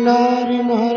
নারী মহা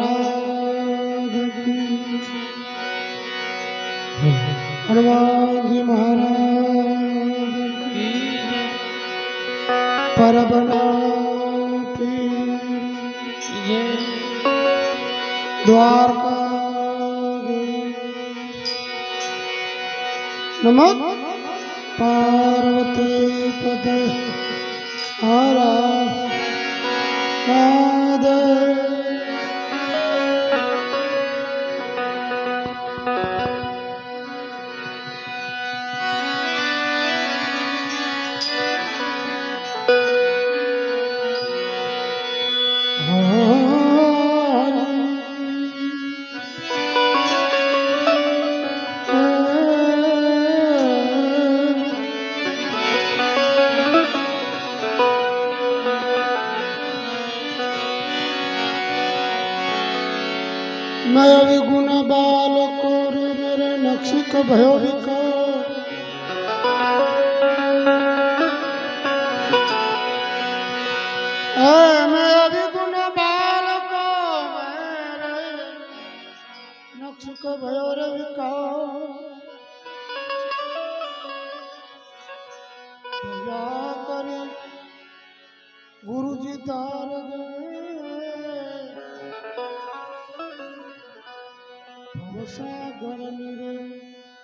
भयो विकार मैं अभी गुण बाल नक्श को भयो रे विकार करे गुरु जी तार गए भरोसा गण रे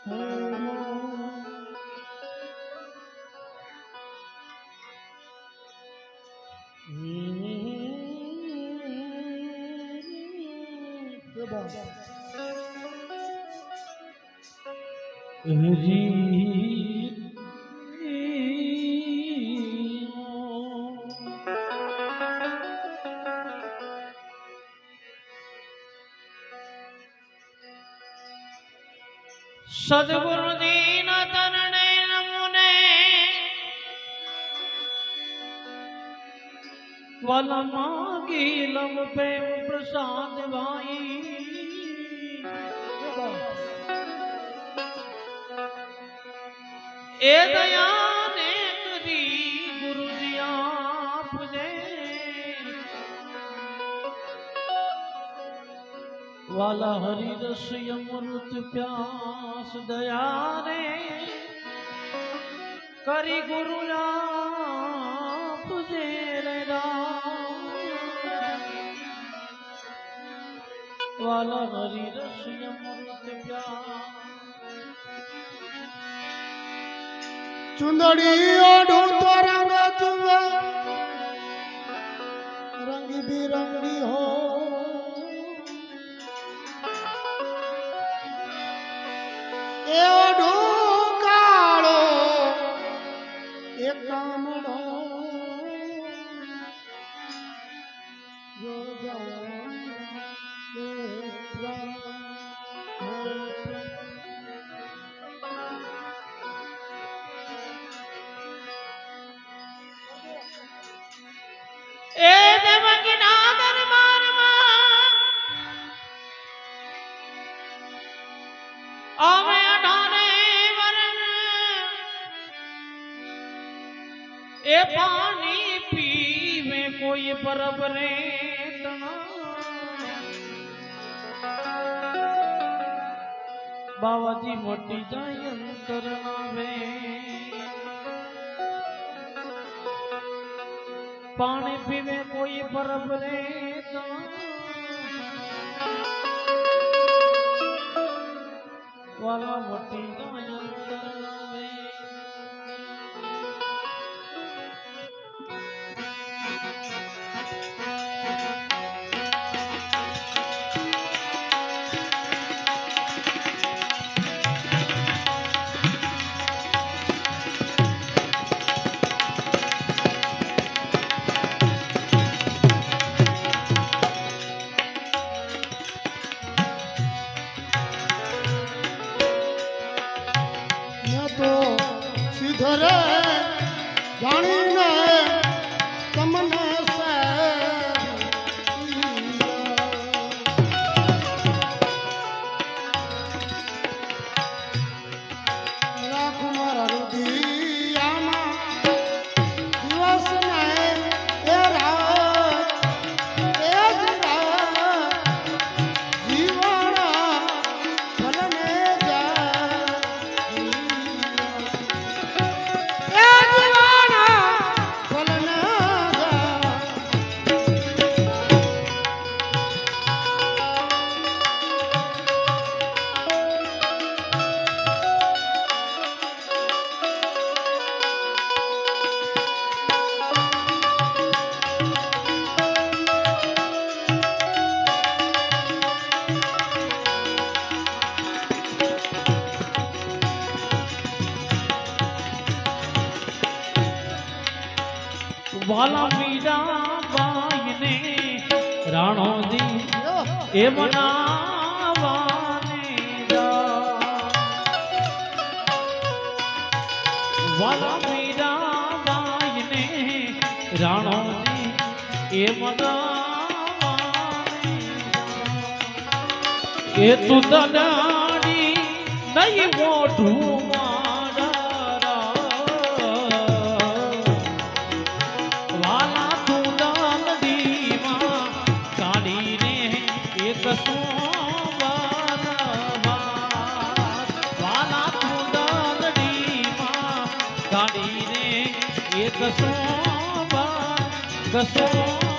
Senhor. દીન તરણે નમુને. વલ માગી લમ પ્રેમ પ્રસાદ ભાઈ એ દયાને વાલા હરિરસ અમૃત પ્યાસ દયા રે કરી ગુરુ આપજે રે રામ. વાલા હરિરસ અમૃત પ્યાસ. ચુંદડી ઓઢું રંગ ચુવે રંગી બિરંગી હો એ પાણી પીવે કોઈ પરબ રે બાવાજી મોટી જાય અંતર નાવે પાણી પીવે કોઈ પરબ રે વાલા મોટી જાય અંતર નાવે આવું વાલા મીરાબાઈ ને રાણોજી એ મનાવાને વાલા મીરાબાઈ ને રાણોજી એ મનાવાને એ તું તનાડી નહીં મોઢું ગસોબા ગસોબા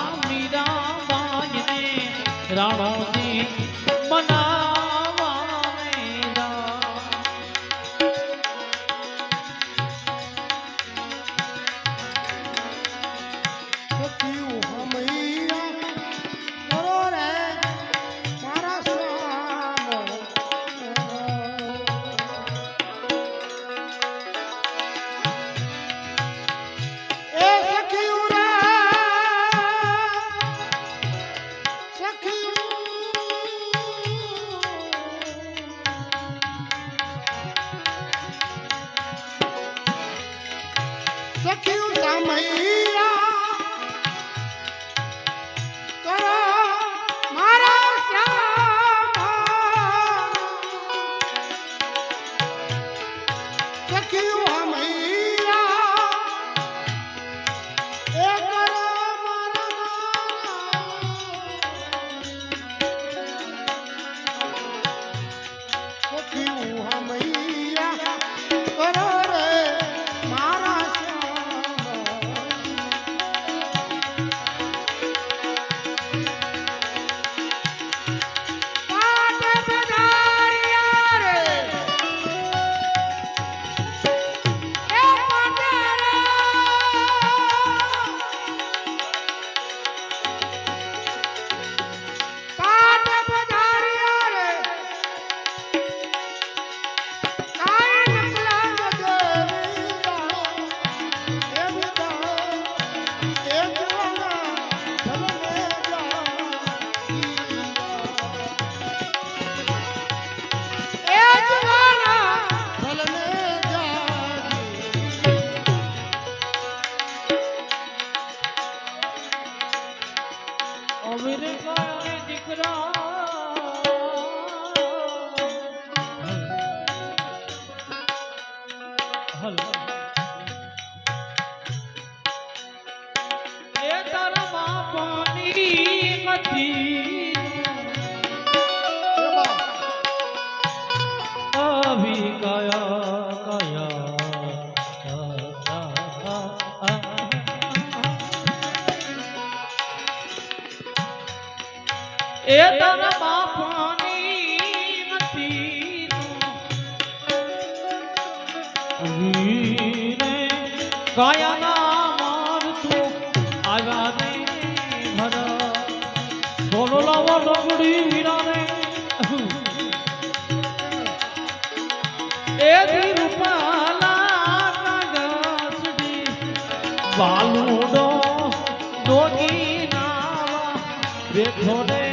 વેઠો ને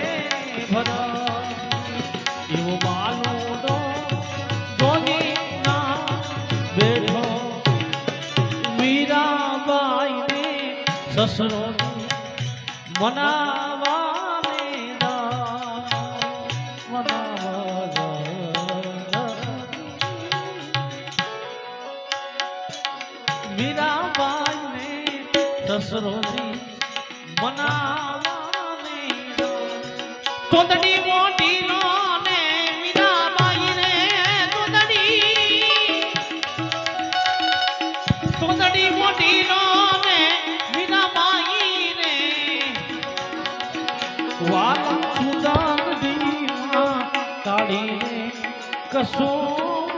ભરા એવું માલું તો જોગી ના બેઠો. મીરાબાઈ ને. સસરો મનાવા મનાવા કશું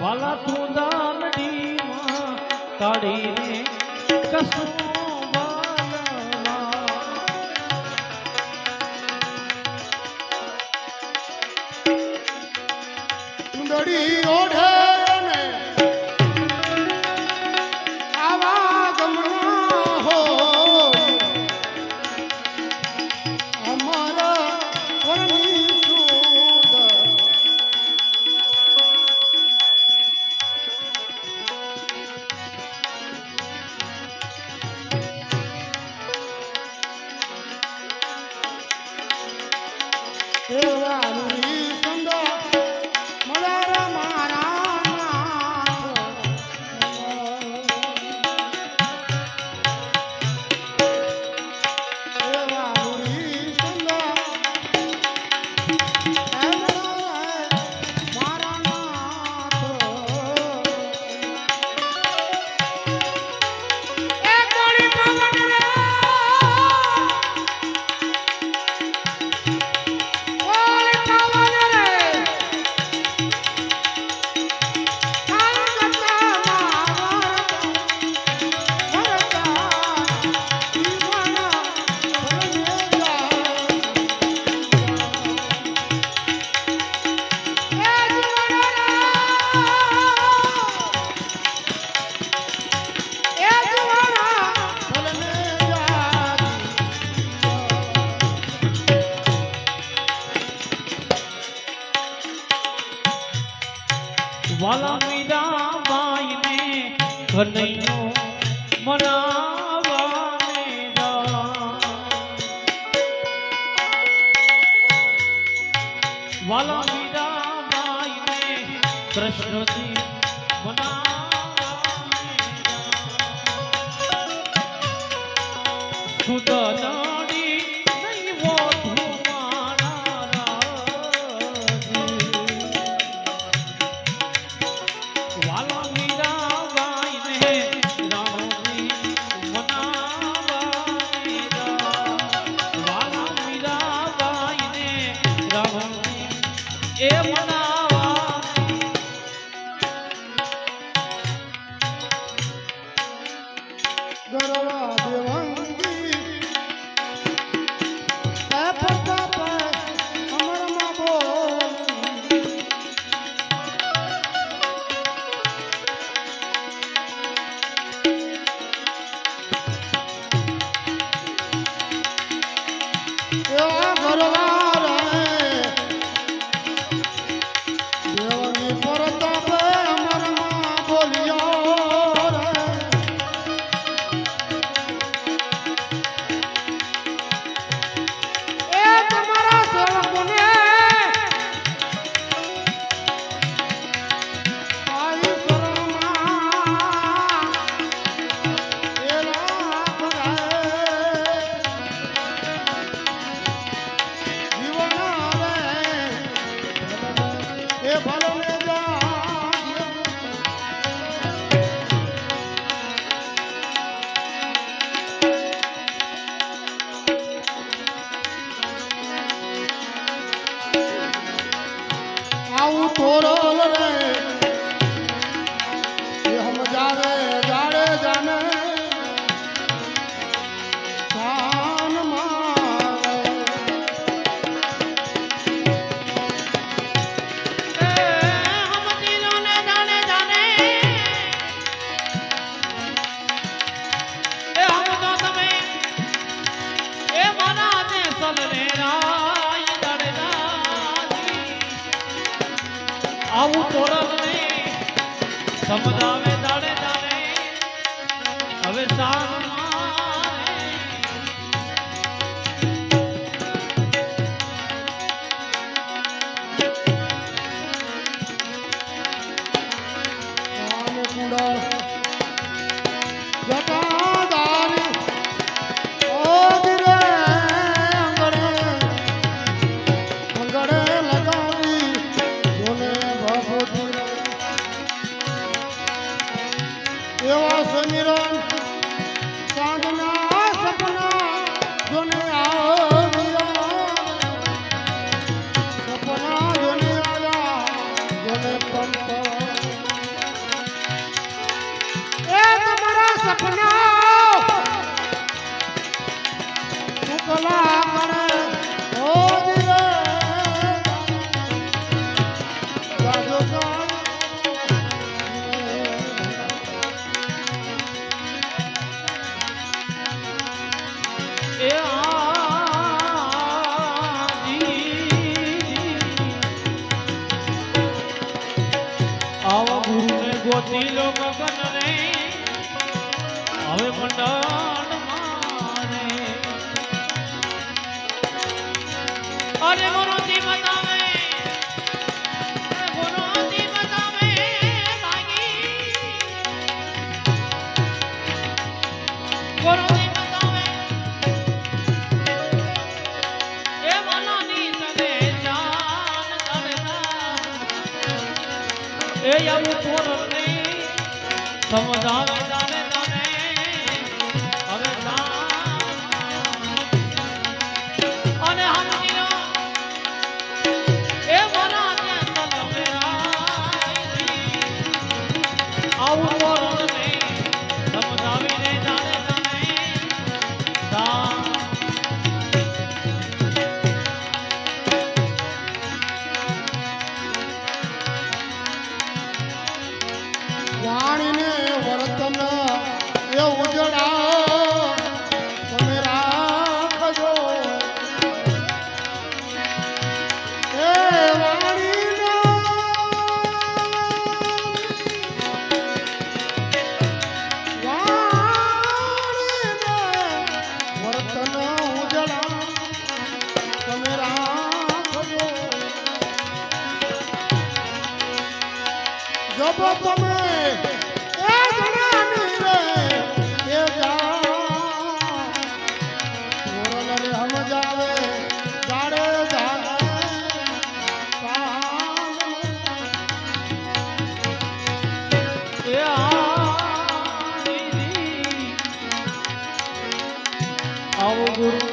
વાલા તું દાન તાળી કશું કૃષ્ણ চূড়ার આવું તોરને સમજાવે يوم গুরু